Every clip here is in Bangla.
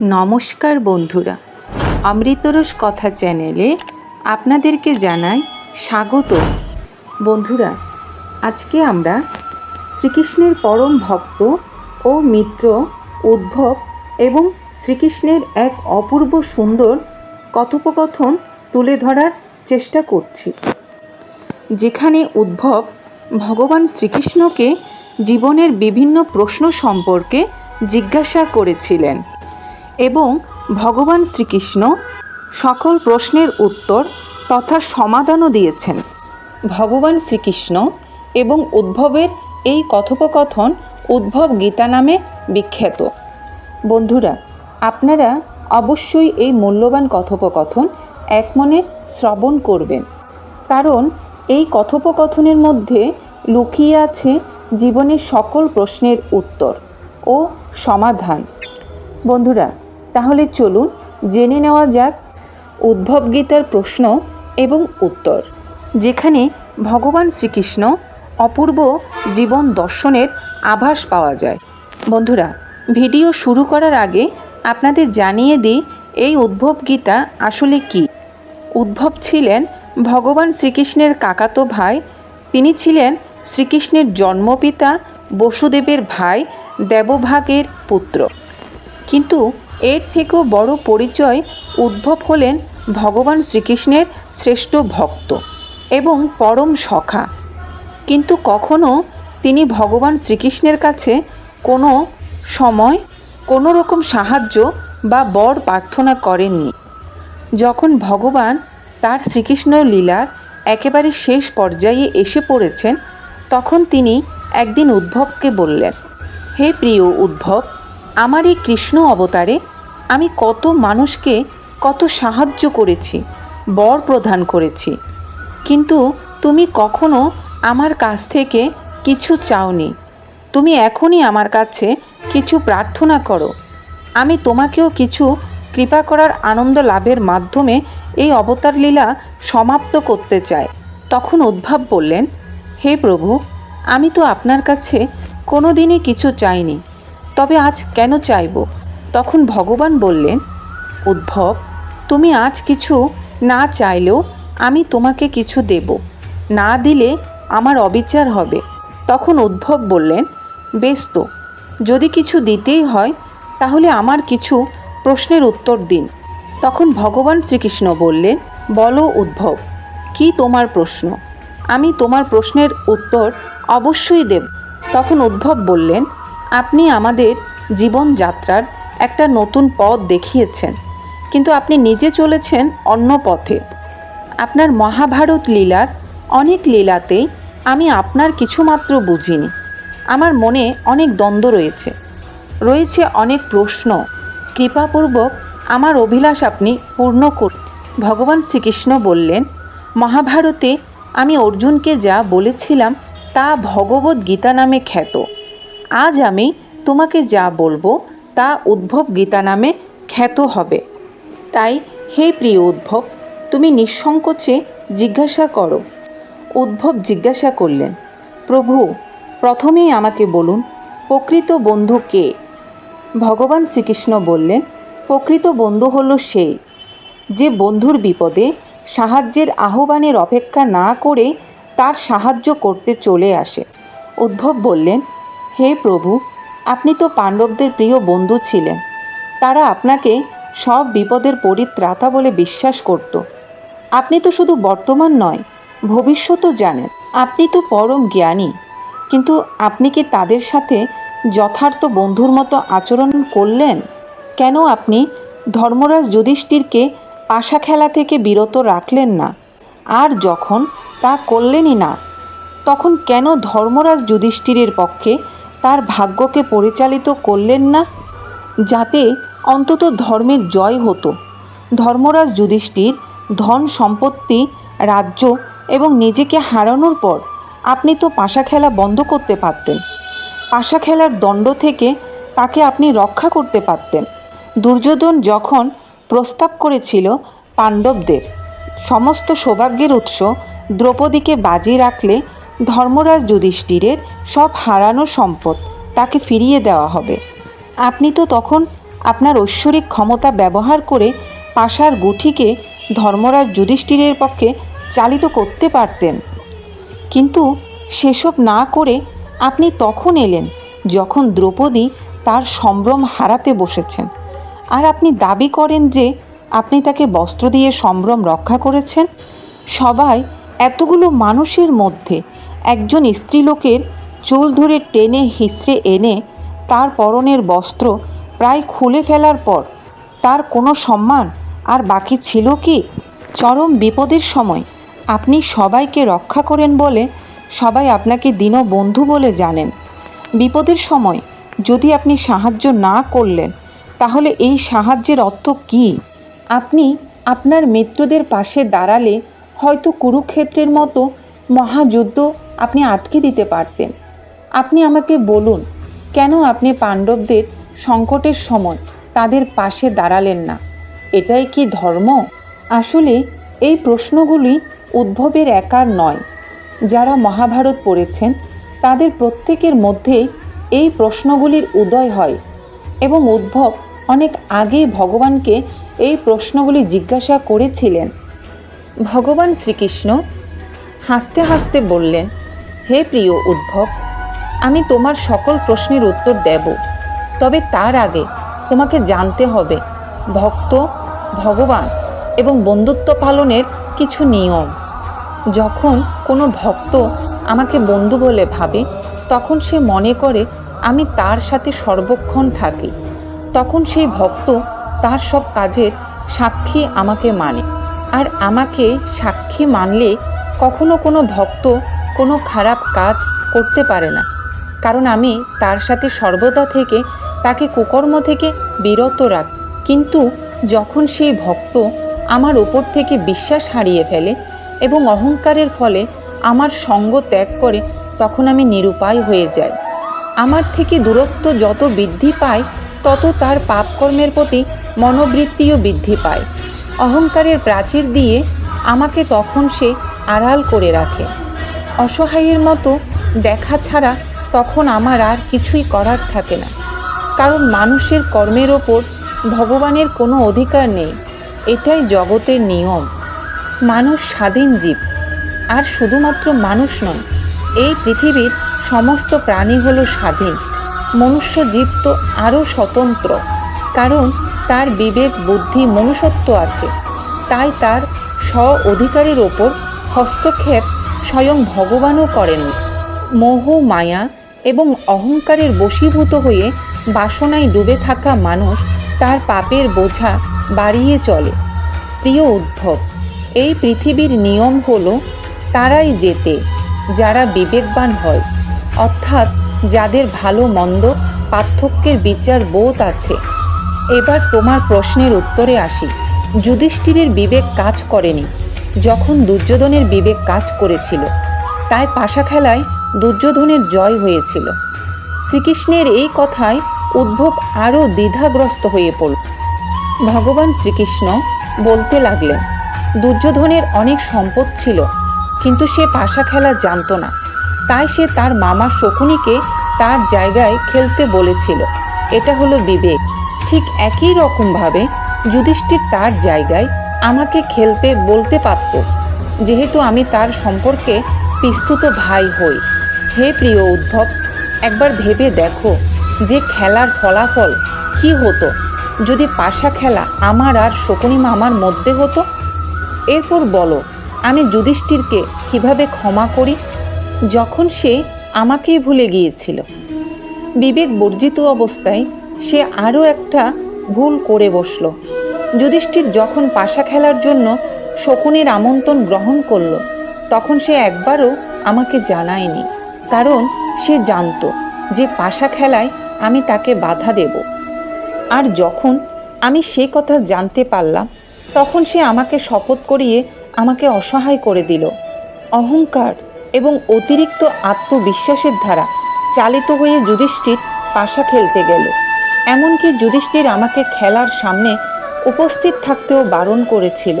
নমস্কার বন্ধুরা, অমৃতরস কথা চ্যানেলে আপনাদেরকে জানাই স্বাগত। বন্ধুরা, আজকে আমরা শ্রীকৃষ্ণের পরম ভক্ত ও মিত্র উদ্ভব এবং শ্রীকৃষ্ণের এক অপূর্ব সুন্দর কথোপকথন তুলে ধরার চেষ্টা করছি। যেখানে উদ্ভব ভগবান শ্রীকৃষ্ণকে জীবনের বিভিন্ন প্রশ্ন সম্পর্কে জিজ্ঞাসা করেছিলেন। এবং ভগবান শ্রীকৃষ্ণ সকল প্রশ্নের উত্তর তথা সমাধানও দিয়েছেন। ভগবান শ্রীকৃষ্ণ এবং উদ্ভবের এই কথোপকথন উদ্ভব গীতা নামে বিখ্যাত। বন্ধুরা, আপনারা অবশ্যই এই মূল্যবান কথোপকথন এক মনে শ্রবণ করবেন। কারণ এই কথোপকথনের মধ্যে লুকিয়ে আছে জীবনের সকল প্রশ্নের উত্তর ও সমাধান। বন্ধুরা তাহলে চলুন জেনে নেওয়া যাক উদ্ভব গীতার প্রশ্ন এবং উত্তর, যেখানে ভগবান শ্রীকৃষ্ণ অপূর্ব জীবন দর্শনের আভাস পাওয়া যায়। বন্ধুরা, ভিডিও শুরু করার আগে আপনাদের জানিয়ে দিই এই উদ্ভব গীতা আসলে কি। উদ্ভব ছিলেন ভগবান শ্রীকৃষ্ণের কাকাতো ভাই, তিনি ছিলেন শ্রীকৃষ্ণের জন্মপিতা বসুদেবের ভাই দেবভাগের পুত্র। কিন্তু এর থেকেও বড় পরিচয় উদ্ভব হলেন ভগবান শ্রীকৃষ্ণের শ্রেষ্ঠ ভক্ত এবং পরম সখা। কিন্তু কখনো তিনি ভগবান শ্রীকৃষ্ণের কাছে কোনো সময় কোনো রকম সাহায্য বা বর প্রার্থনা করেননি। যখন ভগবান তার শ্রীকৃষ্ণ লীলার একেবারে শেষ পর্যায়ে এসে পড়েছেন, তখন তিনি একদিন উদ্ভবকে বললেন, হে প্রিয় উদ্ভব আমার এই কৃষ্ণ অবতারে আমি কত মানুষকে কত সাহায্য করেছি, বর প্রদান করেছি। কিন্তু তুমি কখনো আমার কাছ থেকে কিছু চাওনি। তুমি এখনই আমার কাছে কিছু প্রার্থনা করো। আমি তোমাকেও কিছু কৃপা করার আনন্দ লাভের মাধ্যমে এই অবতার লীলা সমাপ্ত করতে চাই। তখন উদ্ভব বললেন, হে প্রভু, আমি তো আপনার কাছে কোনো দিনই কিছু চাইনি। তবে আজ কেন চাইব? তখন ভগবান বললেন, উদ্ভব, তুমি আজ কিছু না চাইলেও আমি তোমাকে কিছু দেব। না দিলে আমার অবিচার হবে। তখন উদ্ভব বললেন, বেশ তো, যদি কিছু দিতেই হয়, তাহলে আমার কিছু প্রশ্নের উত্তর দিন। তখন ভগবান শ্রীকৃষ্ণ বললেন, বলো উদ্ভব, কি তোমার প্রশ্ন? আমি তোমার প্রশ্নের উত্তর অবশ্যই দেব। তখন উদ্ভব বললেন আপনি আমাদের জীবনযাত্রার একটা নতুন পথ দেখিয়েছেন, কিন্তু আপনি নিজে চলেছেন অন্য পথে। আপনার মহাভারত লীলার অনেক লীলাতেই আমি আপনার কিছুমাত্র বুঝিনি। আমার মনে অনেক দ্বন্দ্ব রয়েছে। রয়েছে অনেক প্রশ্ন। কৃপাপূর্বক আমার অভিলাষ আপনি পূর্ণ কর ভগবান শ্রীকৃষ্ণ বললেন, মহাভারতে আমি অর্জুনকে যা বলেছিলাম তা ভগবত গীতা নামে খ্যাত। আজ আমি তোমাকে যা বলব তা উদ্ভব গীতা নামে খ্যাত হবে। তাই, হে প্রিয় উদ্ভব, তুমি নিঃসংকোচে জিজ্ঞাসা করো। উদ্ভব জিজ্ঞাসা করলেন, প্রভু, প্রথমেই আমাকে বলুন, প্রকৃত বন্ধু কে? ভগবান শ্রীকৃষ্ণ বললেন, প্রকৃত বন্ধু হলো সেই যে বন্ধুর বিপদে সাহায্যের আহ্বানের অপেক্ষা না করে তার সাহায্য করতে চলে আসে। উদ্ভব বললেন হে প্রভু, আপনি তো পাণ্ডবদের প্রিয় বন্ধু ছিলেন। তারা আপনাকে সব বিপদের পরিত্রাতা বলে বিশ্বাস করত। আপনি তো শুধু বর্তমান নয় ভবিষ্যতও জানেন। আপনি তো পরম জ্ঞানী। কিন্তু আপনি কি তাদের সাথে যথার্থ বন্ধুর মতো আচরণ করলেন? কেন আপনি ধর্মরাজ যুধিষ্ঠিরকে পাশা খেলা থেকে বিরত রাখলেন না? আর যখন তা করলেনই না, তখন কেন ধর্মরাজ যুধিষ্ঠিরের পক্ষে তার ভাগ্যকে পরিচালিত করলেন না, যাতে অন্তত ধর্মের জয় হতো। ধর্মরাজ যুধিষ্ঠির, ধন সম্পত্তি, রাজ্য এবং নিজেকে হারানোর পর আপনি তো পাশা খেলা বন্ধ করতে পারতেন। পাশা খেলার দণ্ড থেকে তাকে আপনি রক্ষা করতে পারতেন। দুর্যোধন যখন প্রস্তাব করেছিল পাণ্ডবদের, সমস্ত সৌভাগ্যের উৎস দ্রৌপদীকে বাজি রাখলে ধর্মরাজ যুধিষ্ঠিরের সব হারানো সম্পদ তাকে ফিরিয়ে দেওয়া হবে। আপনি তো তখন আপনার ঐশ্বরিক ক্ষমতা ব্যবহার করে পাশার গুঠিকে ধর্মরাজ যুধিষ্ঠিরের পক্ষে চালিত করতে পারতেন। কিন্তু সেসব না করে আপনি তখন এলেন যখন দ্রৌপদী তার সম্ভ্রম হারাতে বসেছেন। আর আপনি দাবি করেন যে আপনি তাকে বস্ত্র দিয়ে সম্ভ্রম রক্ষা করেছেন। সবাই এতগুলো মানুষের মধ্যে একজন স্ত্রীলোকের চুল ধরে টেনে হিসড়ে এনে তার পরনের বস্ত্র প্রায় খুলে ফেলার পর তার কোনো সম্মান আর বাকি ছিল কি? চরম বিপদের সময় আপনি সবাইকে রক্ষা করেন বলে সবাই আপনাকে দীনবন্ধু বলে জানেন। বিপদের সময় যদি আপনি সাহায্য না করলেন, তাহলে এই সাহায্যের অর্থ কী? আপনি আপনার মিত্রদের পাশে দাঁড়ালে হয়তো কুরুক্ষেত্রের মতো মহাযুদ্ধ আপনি আটকে দিতে পারতেন। আপনি আমাকে বলুন, কেন আপনি পাণ্ডবদের সংকটের সময় তাদের পাশে দাঁড়ালেন না? এটাই কি ধর্ম? আসলে এই প্রশ্নগুলি উদ্ভবের একার নয়। যারা মহাভারত পড়েছেন, তাদের প্রত্যেকের মধ্যে এই প্রশ্নগুলির উদয় হয় এবং উদ্ভব অনেক আগেই ভগবানকে এই প্রশ্নগুলি জিজ্ঞাসা করেছিলেন। ভগবান শ্রীকৃষ্ণ হাসতে হাসতে বললেন, হে প্রিয় উদ্ভব, আমি তোমার সকল প্রশ্নের উত্তর দেব। তবে তার আগে তোমাকে জানতে হবে, ভক্ত, ভগবান এবং বন্ধুত্ব পালনের কিছু নিয়ম। যখন কোনো ভক্ত আমাকে বন্ধু বলে ভাবে, তখন সে মনে করে আমি তার সাথে সর্বক্ষণ থাকি। তখন সেই ভক্ত তার সব কাজের সাক্ষী আমাকে মানে। আর আমাকে সাক্ষী মানলে কখনো কোনো ভক্ত কোনো খারাপ কাজ করতে পারে না। কারণ আমি তার সাথে সর্বদা থেকে তাকে কুকর্ম থেকে বিরত রাখ। কিন্তু যখন সেই ভক্ত আমার ওপর থেকে বিশ্বাস হারিয়ে ফেলে এবং অহংকারের ফলে আমার সঙ্গ ত্যাগ করে, তখন আমি নিরুপায় হয়ে যাই। আমার থেকে দূরত্ব যত বৃদ্ধি পায়, তত তার পাপকর্মের প্রতি মনোবৃত্তিও বৃদ্ধি পায়। অহংকারের প্রাচীর দিয়ে আমাকে তখন সে আড়াল করে রাখে। অসহায়ের মতো দেখা ছাড়া তখন আমার আর কিছুই করার থাকে না। কারণ মানুষের কর্মের ওপর ভগবানের কোনো অধিকার নেই। এটাই জগতের নিয়ম। মানুষ স্বাধীন জীব, আর শুধুমাত্র মানুষ নয়, এই পৃথিবীর সমস্ত প্রাণী হলো স্বাধীন। মনুষ্য জীব তো আরও স্বতন্ত্র, কারণ তার বিবেক, বুদ্ধি, মনুষ্যত্ব আছে। তাই তার স্ব অধিকারের ওপর হস্তক্ষেপ স্বয়ং ভগবানও করেন। মোহ, মায়া এবং অহংকারের বশীভূত হয়ে বাসনায় ডুবে থাকা মানুষ তার পাপের বোঝা বাড়িয়ে চলে। প্রিয় উদ্ধব, এই পৃথিবীর নিয়ম হল, তারাই যেতে যারা বিবেকবান হয়। অর্থাৎ যাদের ভালো মন্দ পার্থক্যের বিচার বোধ আছে। এবার তোমার প্রশ্নের উত্তরে আসি। যুধিষ্ঠিরের বিবেক কাজ করেনি। যখন দুর্যোধনের বিবেক কাজ করেছিল, তাই পাশা খেলায় দুর্যোধনের জয় হয়েছিল। শ্রীকৃষ্ণের এই কথায় উদ্ভব আরও দ্বিধাগ্রস্ত হয়ে পড়ল। ভগবান শ্রীকৃষ্ণ বলতে লাগলেন, দুর্যোধনের অনেক সম্পদ ছিল, কিন্তু সে পাশা খেলা জানতো না। তাই সে তার মামা শকুনিকে তার জায়গায় খেলতে বলেছিল। এটা হলো বিবেক। ঠিক একই রকমভাবে যুধিষ্ঠির তার জায়গায় আমাকে খেলতে বলতে পারত, যেহেতু আমি তার সম্পর্কে পিস্তুত ভাই হই। হে প্রিয় উদ্ভব একবার ভেবে দেখো যে খেলার ফলাফল কি হতো। যদি পাশা খেলা আমার আর শকুনি মামার মধ্যে হতো? এরপর বলো, আমি যুধিষ্ঠিরকে কীভাবে ক্ষমা করি? যখন সে আমাকেই ভুলে গিয়েছিল। বিবেক বর্জিত অবস্থায় সে আরও একটা ভুল করে বসল। যুধিষ্ঠির যখন পাশা খেলার জন্য শকুনের আমন্ত্রণ গ্রহণ করল, তখন সে একবারও আমাকে জানায়নি, কারণ সে জানতো যে পাশা খেলায় আমি তাকে বাধা দেব। আর যখন আমি সে কথা জানতে পারলাম, তখন সে আমাকে শপথ করিয়ে আমাকে অসহায় করে দিল। অহংকার এবং অতিরিক্ত আত্মবিশ্বাসের দ্বারা চালিত হয়ে যুধিষ্ঠির পাশা খেলতে গেল। এমনকি যুধিষ্ঠির আমাকে খেলার সামনে উপস্থিত থাকতেও বারণ করেছিল।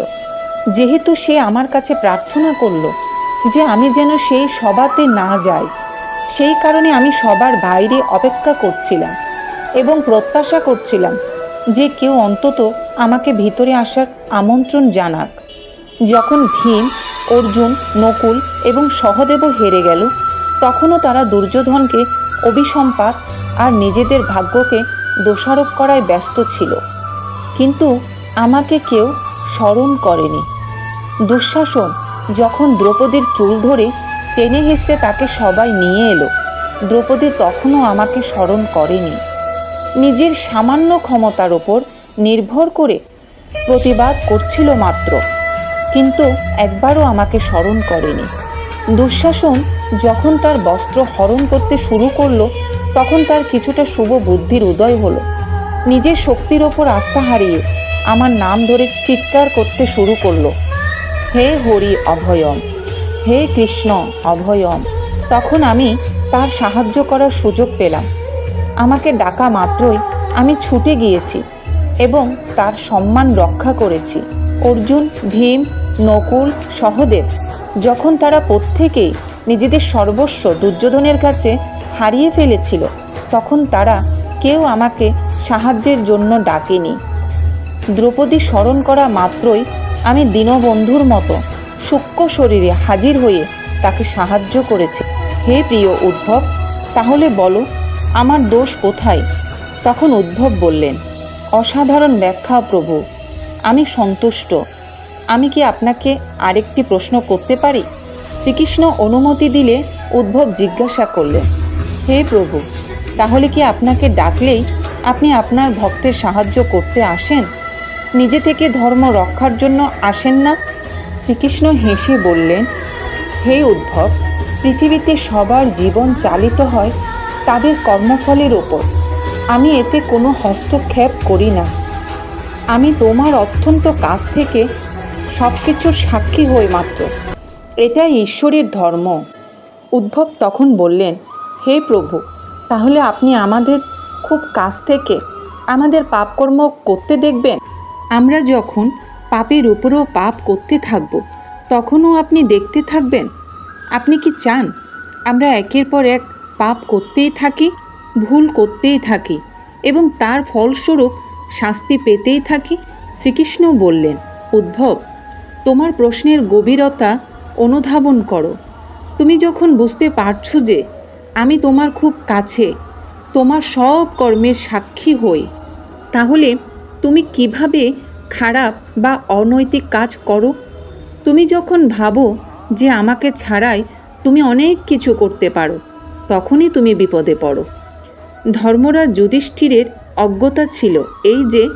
যেহেতু সে আমার কাছে প্রার্থনা করল যে আমি যেন সেই সভাতে না যাই, সেই কারণে আমি সবার বাইরে অপেক্ষা করছিলাম এবং প্রত্যাশা করছিলাম যে কেউ অন্তত আমাকে ভিতরে আসার আমন্ত্রণ জানাক। যখন ভীম, অর্জুন, নকুল এবং সহদেবও হেরে গেল, তখনও তারা দুর্যোধনকে অভিসম্পাত আর নিজেদের ভাগ্যকে দোষারোপ করায় ব্যস্ত ছিল। কিন্তু আমাকে কেউ স্মরণ করেনি। দুঃশাসন যখন দ্রৌপদীর চুল ধরে টেনে হেসড়ে তাকে সবাই নিয়ে এলো, দ্রৌপদী তখনও আমাকে স্মরণ করেনি। নিজের সামান্য ক্ষমতার ওপর নির্ভর করে প্রতিবাদ করছিল মাত্র, কিন্তু একবারও আমাকে স্মরণ করেনি। দুঃশাসন যখন তার বস্ত্র হরণ করতে শুরু করল, তখন তার কিছুটা শুভ বুদ্ধির উদয় হলো। নিজের শক্তির ওপর আস্থা হারিয়ে আমার নাম ধরে চিৎকার করতে শুরু করল। হে হরি অভয়ম, হে কৃষ্ণ অভয়ম, তখন আমি তার সাহায্য করার সুযোগ পেলাম। আমাকে ডাকা মাত্রই আমি ছুটে গিয়েছি এবং তার সম্মান রক্ষা করেছি। অর্জুন, ভীম, নকুল, সহদেব, যখন তারা প্রত্যেকেই নিজেদের সর্বস্ব দুর্যোধনের কাছে হারিয়ে ফেলেছিল, তখন তারা কেউ আমাকে সাহায্যের জন্য ডাকেনি। দ্রৌপদী স্মরণ করা মাত্রই আমি দীনবন্ধুর মতো সূক্ষ্ম শরীরে হাজির হয়ে তাকে সাহায্য করেছি। হে প্রিয় উদ্ভব, তাহলে বলো, আমার দোষ কোথায়? তখন উদ্ভব বললেন, অসাধারণ ব্যাখ্যা প্রভু, আমি সন্তুষ্ট। আমি কি আপনাকে আরেকটি প্রশ্ন করতে পারি? শ্রীকৃষ্ণ অনুমতি দিলে উদ্ভব জিজ্ঞাসা করলেন, হে প্রভু, তাহলে কি আপনাকে ডাকলেই আপনি আপনার ভক্তের সাহায্য করতে আসেন? নিজে থেকে ধর্ম রক্ষার জন্য আসেন না? শ্রীকৃষ্ণ হেসে বললেন, হে উদ্ভব পৃথিবীতে সবার জীবন চালিত হয় তাদের কর্মফলের ওপর। আমি এতে কোনো হস্তক্ষেপ করি না। আমি তোমার অত্যন্ত কাছ থেকে সব কিছুর সাক্ষী হই মাত্র। এটাই ঈশ্বরের ধর্ম। উদ্ভব তখন বললেন, হে প্রভু, তাহলে আপনি আমাদের খুব কাছ থেকে আমাদের পাপকর্ম করতে দেখবেন। আমরা যখন পাপের উপরও পাপ করতে থাকব, তখনও আপনি দেখতে থাকবেন। আপনি কি চান আমরা একের পর এক পাপ করতেই থাকি, ভুল করতেই থাকি এবং তার ফলস্বরূপ শাস্তি পেতেই থাকি? শ্রীকৃষ্ণ বললেন উদ্ভব তোমার প্রশ্নের গভীরতা অনুধাবন করো। তুমি যখন বুঝতে পারছ যে আমি তোমার খুব কাছে তোমার সব কর্মের সাক্ষী হই। তাহলে তুমি কীভাবে খারাপ বা অনৈতিক কাজ করো? তুমি যখন ভাবো যে আমাকে ছাড়াই তুমি অনেক কিছু করতে পারো, তখনই তুমি বিপদে পড়ো। ধর্মরাজ যুধিষ্ঠিরের অজ্ঞতা ছিল এই যে,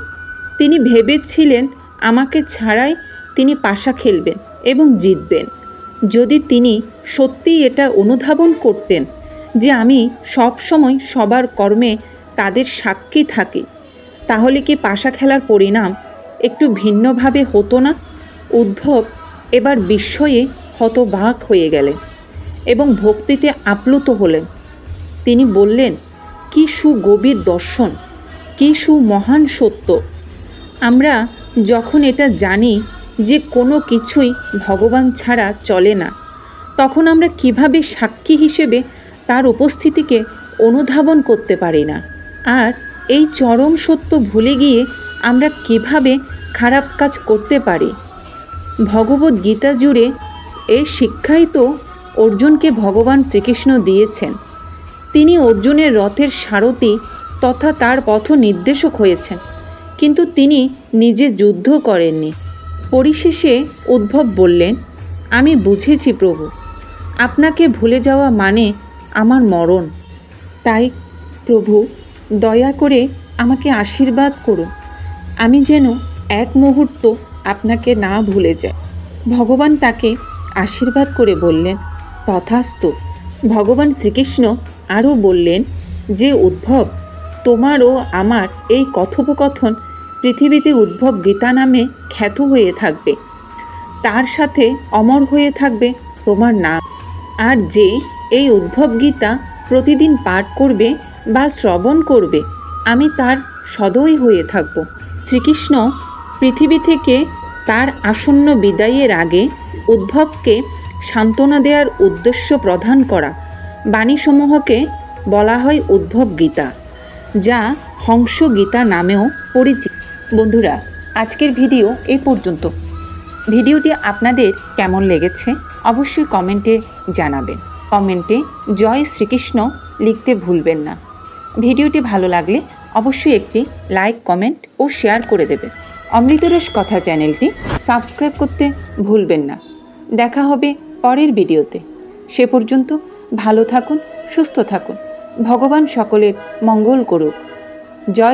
তিনি ভেবেছিলেন আমাকে ছাড়াই তিনি পাশা খেলবেন এবং জিতবেন। যদি তিনি সত্যিই এটা অনুধাবন করতেন যে আমি সব সময় সবার কর্মে তাদের সাক্ষী থাকি, তাহলে কি পাশা খেলার পরিণাম একটু ভিন্নভাবে হতো না? উদ্ভব এবার বিস্ময়ে হতবাক হয়ে গেলেন এবং ভক্তিতে আপ্লুত হলেন। তিনি বললেন, কি সুগভীর দর্শন, কি সুমহান সত্য। আমরা যখন এটা জানি যে কোনো কিছুই ভগবান ছাড়া চলে না, তখন আমরা কীভাবে সাক্ষী হিসেবে তার উপস্থিতিকে অনুধাবন করতে পারি না। আর এই চরম সত্য ভুলে গিয়ে আমরা কীভাবে খারাপ কাজ করতে পারি? ভগবত গীতা জুড়ে এই শিক্ষাই তো অর্জুনকে ভগবান শ্রীকৃষ্ণ দিয়েছেন। তিনি অর্জুনের রথের সারথি তথা তার পথ নির্দেশক হয়েছেন। কিন্তু তিনি নিজে যুদ্ধ করেননি। পরিশেষে উদ্ভব বললেন, আমি বুঝেছি প্রভু। আপনাকে ভুলে যাওয়া মানে আমার মরণ। তাই প্রভু, দয়া করে আমাকে আশীর্বাদ করুন। আমি যেন এক মুহূর্ত আপনাকে না ভুলে যাই। ভগবান তাকে আশীর্বাদ করে বললেন, তথাস্তু। ভগবান শ্রীকৃষ্ণ আরও বললেন, যে উদ্ভব, তোমার ও আমার এই কথোপকথন পৃথিবীতে উদ্ভব গীতা নামে খ্যাত হয়ে থাকবে। তার সাথে অমর হয়ে থাকবে তোমার নাম। আর যে এই উদ্ভব গীতা প্রতিদিন পাঠ করবে বা শ্রবণ করবে, আমি তার সদয় হয়ে থাকব। শ্রীকৃষ্ণ পৃথিবী থেকে তার আসন্ন বিদায়ের আগে উদ্ভবকে সান্ত্বনা দেওয়ার উদ্দেশ্য প্রদান করা। বাণীসমূহকে বলা হয় উদ্ভব গীতা, যা হংস গীতা নামেও পরিচিত বন্ধুরা, আজকের ভিডিও এই পর্যন্ত। ভিডিওটি আপনাদের কেমন লেগেছে অবশ্যই কমেন্টে জানাবেন। কমেন্টে জয় শ্রীকৃষ্ণ লিখতে ভুলবেন না। ভিডিওটি ভালো লাগলে অবশ্যই একটি লাইক, কমেন্ট ও শেয়ার করে দেবে। অমৃতরস কথা চ্যানেলটি সাবস্ক্রাইব করতে ভুলবেন না। দেখা হবে পরের ভিডিওতে। সে পর্যন্ত ভালো থাকুন, সুস্থ থাকুন। ভগবান সকলের মঙ্গল করুক। জয়